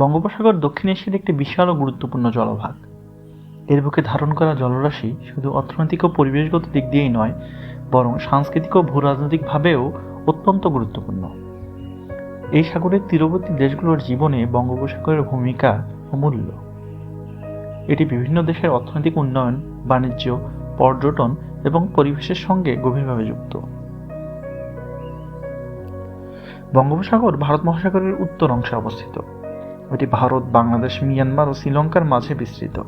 বঙ্গোপসাগর দক্ষিণ এশিয়ার একটি বিশাল ও গুরুত্বপূর্ণ জলভাগ। এর বুকে ধারণ করা জলরাশি শুধু অর্থনৈতিক ও পরিবেশগত দিক দিয়েই নয়, বরং সাংস্কৃতিক ও ভূরাজনৈতিকভাবেও অত্যন্ত গুরুত্বপূর্ণ। এই সাগরের তীরবর্তী দেশগুলোর জীবনে বঙ্গোপসাগরের ভূমিকা অমূল্য। এটি বিভিন্ন দেশের অর্থনৈতিক উন্নয়ন, বাণিজ্য, পর্যটন এবং পরিবেশের সঙ্গে গভীরভাবে যুক্ত। বঙ্গোপসাগর ভারত মহাসাগরের উত্তর অংশে অবস্থিত। এটি ভারত, বাংলাদেশ, মিয়ানমার ও শ্রীলঙ্কার মাঝে বিস্তৃত।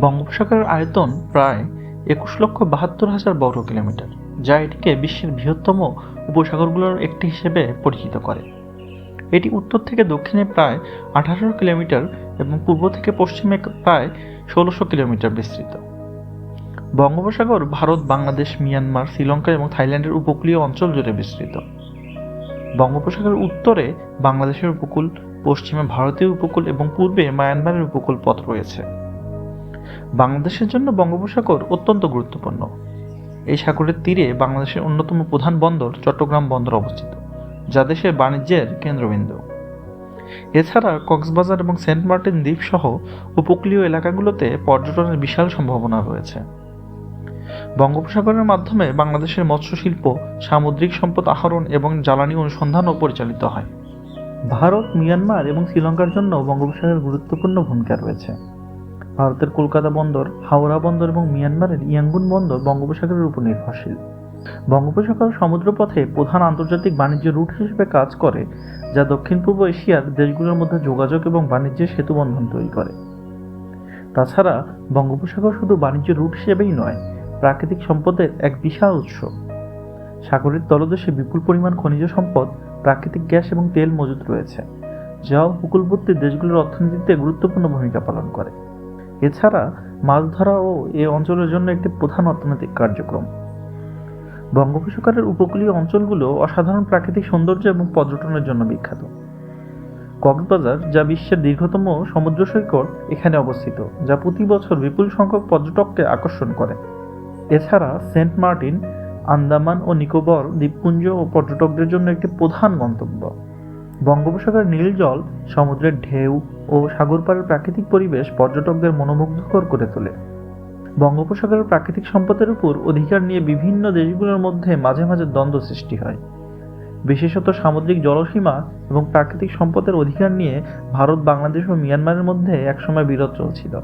বঙ্গোপসাগরের আয়তন প্রায় একুশ লক্ষ বাহাত্তর হাজার বর্গ কিলোমিটার, যা এটিকে বিশ্বের বৃহত্তম উপসাগরগুলোর একটি হিসেবে পরিচিত করে। এটি উত্তর থেকে দক্ষিণে প্রায় আঠারোশো কিলোমিটার এবং পূর্ব থেকে পশ্চিমে প্রায় ষোলোশো কিলোমিটার বিস্তৃত। বঙ্গোপসাগর ভারত, বাংলাদেশ, মিয়ানমার, শ্রীলঙ্কা এবং থাইল্যান্ডের উপকূলীয় অঞ্চল জুড়ে বিস্তৃত। বঙ্গোপসাগরের উত্তরে বাংলাদেশের উপকূল পশ্চিমে ভারতীয় উপকূল এবং পূর্বে মায়ানমারের উপকূল পথ রয়েছে। বাংলাদেশের জন্য বঙ্গোপসাগর অত্যন্ত গুরুত্বপূর্ণ। এই সাগরের তীরে বাংলাদেশের অন্যতম প্রধান বন্দর চট্টগ্রাম বন্দর অবস্থিত, যা দেশের বাণিজ্যের কেন্দ্রবিন্দু। এছাড়া কক্সবাজার এবং সেন্ট মার্টিন দ্বীপ সহ উপকূলীয় এলাকাগুলোতে পর্যটনের বিশাল সম্ভাবনা রয়েছে। বঙ্গোপসাগরের মাধ্যমে বাংলাদেশের মৎস্য শিল্প সামুদ্রিক সম্পদ আহরণ এবং জ্বালানি অনুসন্ধানও পরিচালিত হয়। ভারত, মিয়ানমার এবং শ্রীলঙ্কার জন্য বঙ্গোপসাগরের গুরুত্বপূর্ণ ভূমিকা রয়েছে। ভারতের কলকাতা বন্দর, হাওড়া বন্দর এবং মিয়ানমারের ইয়াঙ্গুন বন্দর বঙ্গোপসাগরের উপর নির্ভরশীল। বঙ্গোপসাগর সমুদ্রপথে প্রধান আন্তর্জাতিক বাণিজ্য রুট হিসেবে কাজ করে, যা দক্ষিণ পূর্ব এশিয়ার দেশগুলোর মধ্যে যোগাযোগ এবং বাণিজ্যের সেতুবন্ধন তৈরি করে। তাছাড়া, বঙ্গোপসাগর শুধু বাণিজ্য রুট হিসেবেই নয়, প্রাকৃতিক সম্পদের এক বিশাল উৎস। সাগরের তলদেশে বিপুল পরিমাণ খনিজ সম্পদ প্রাকৃতিক গ্যাস এবং তেল মজুত রয়েছে, যা উপকূলবর্তী দেশগুলোর অর্থনীতিতে গুরুত্বপূর্ণ ভূমিকা পালন করে। এছাড়া, মাছ ধরা ও এ অঞ্চলের জন্য একটি প্রধান অর্থনৈতিক কার্যক্রম। বঙ্গোপসাগরের উপকূলীয় অঞ্চলগুলো অসাধারণ প্রাকৃতিক সৌন্দর্য এবং পর্যটনের জন্য বিখ্যাত। কক্সবাজার, যা বিশ্বের দীর্ঘতম সমুদ্র সৈকত, এখানে অবস্থিত, যা প্রতি বছর বিপুল সংখ্যক পর্যটককে আকর্ষণ করে। এছাড়া সেন্ট মার্টিন আন্দামান ও নিকোবর দ্বীপপুঞ্জ ও পর্যটকদের জন্য একটি প্রধান গন্তব্য। বঙ্গোপসাগরের নীল জল, সমুদ্রের ঢেউ ও সাগর পাড়ের প্রাকৃতিক পরিবেশ পর্যটকদের মনোমুগ্ধকর করে তোলে। বঙ্গোপসাগরের প্রাকৃতিক সম্পদের উপর অধিকার নিয়ে বিভিন্ন দেশগুলোর মধ্যে মাঝে মাঝে দ্বন্দ্ব সৃষ্টি হয়। বিশেষত সামুদ্রিক জলসীমা এবং প্রাকৃতিক সম্পদের অধিকার নিয়ে ভারত, বাংলাদেশ ও মিয়ানমারের মধ্যে একসময় বিরোধ চলছিল,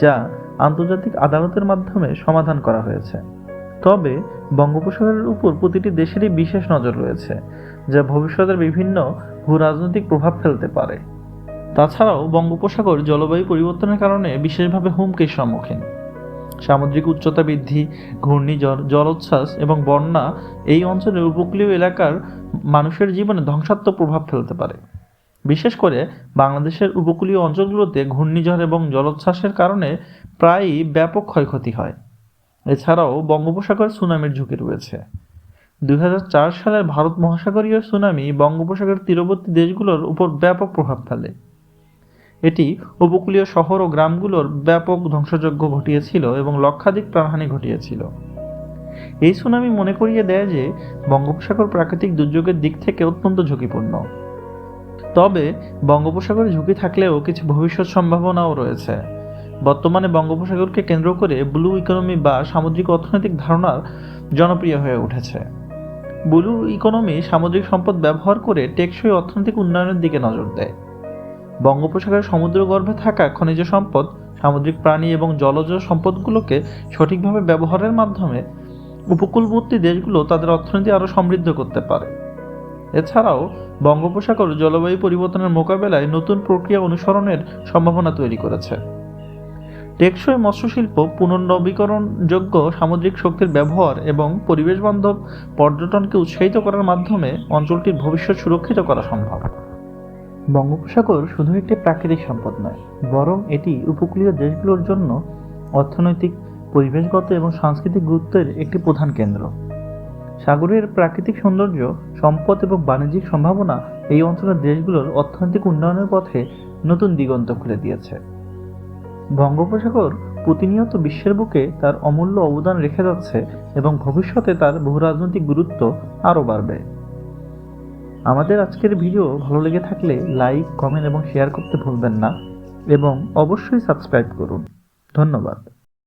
যা আন্তর্জাতিক আদালতের মাধ্যমে সমাধান করা হয়েছে। তবে বঙ্গোপসাগরের উপর প্রতিটি দেশেরই বিশেষ নজর রয়েছে, যা ভবিষ্যতের বিভিন্ন ভূ রাজনৈতিক প্রভাব ফেলতে পারে। তাছাড়াও বঙ্গোপসাগর জলবায়ু পরিবর্তনের কারণে বিশেষভাবে হুমকির সম্মুখীন। সামুদ্রিক উচ্চতা বৃদ্ধি ঘূর্ণিঝড় জলোচ্ছ্বাস এবং বন্যা এই অঞ্চলের উপকূলীয় এলাকার মানুষের জীবনে ধ্বংসাত্মক প্রভাব ফেলতে পারে। বিশেষ করে বাংলাদেশের উপকূলীয় অঞ্চলগুলোতে ঘূর্ণিঝড় এবং জলোচ্ছ্বাসের কারণে প্রায়ই ব্যাপক ক্ষয়ক্ষতি হয়। এছাড়াও বঙ্গোপসাগর সুনামির ঝুঁকি রয়েছে। দুই সালের ভারত মহাসাগরীয় সুনামি বঙ্গোপসাগর তীরবর্তী দেশগুলোর উপর ব্যাপক প্রভাব ফেলে। এটি উপকূলীয় শহর ও গ্রামগুলোর ব্যাপক ধ্বংসযজ্ঞ ঘটিয়েছিল এবং লক্ষাধিক প্রাণহানি ঘটিয়েছিল। এই সুনামি মনে করিয়ে দেয় যে বঙ্গোপসাগর প্রাকৃতিক দুর্যোগের দিক থেকে অত্যন্ত ঝুঁকিপূর্ণ। তবে বঙ্গোপসাগরে ঝুঁকি থাকলেও কিছু ভবিষ্যৎ সম্ভাবনাও রয়েছে। বর্তমানে বঙ্গোপসাগরকে কেন্দ্র করে ব্লু ইকোনমি বা সামুদ্রিক অর্থনৈতিক ধারণা জনপ্রিয় হয়ে উঠেছে। ব্লু ইকোনমি সামুদ্রিক সম্পদ ব্যবহার করে টেকসই অর্থনৈতিক উন্নয়নের দিকে নজর দেয়। বঙ্গোপসাগরের সমুদ্রগর্ভে থাকা খনিজ সম্পদ, সামুদ্রিক প্রাণী এবং জলজ সম্পদগুলোকে সঠিকভাবে ব্যবহারের মাধ্যমে উপকূলবর্তী দেশগুলো তাদের অর্থনীতি আরও সমৃদ্ধ করতে পারে। এছাড়াও, বঙ্গোপসাগর জলবায়ু পরিবর্তনের মোকাবেলায় নতুন প্রক্রিয়া অনুসরণের সম্ভাবনা তৈরি করেছে। টেকসই মৎস্যশিল্প পুনর্নবীকরণযোগ্য সামুদ্রিক শক্তির ব্যবহার এবং পরিবেশ বান্ধব পর্যটনকে উৎসাহিত করার মাধ্যমে অঞ্চলটির ভবিষ্যৎ সুরক্ষিত করা সম্ভব। বঙ্গোপসাগর শুধু একটি প্রাকৃতিক সম্পদ নয়, বরং এটি উপকূলীয় দেশগুলোর জন্য অর্থনৈতিক, পরিবেশগত এবং সাংস্কৃতিক গুরুত্বের একটি প্রধান কেন্দ্র। সাগরের প্রাকৃতিক সৌন্দর্য, সম্পদ এবং বাণিজ্যিক সম্ভাবনা এই অঞ্চলের দেশগুলোর অর্থনৈতিক উন্নয়নের পথে নতুন দিগন্ত খুলে দিয়েছে। বঙ্গোপসাগর প্রতিনিয়ত বিশ্বের বুকে তার অমূল্য অবদান রেখে যাচ্ছে এবং ভবিষ্যতে তার বহুরাজনৈতিক গুরুত্ব আরও বাড়বে। আমাদের আজকের ভিডিও ভালো লেগে থাকলে লাইক, কমেন্ট এবং শেয়ার করতে ভুলবেন না এবং অবশ্যই সাবস্ক্রাইব করুন। ধন্যবাদ।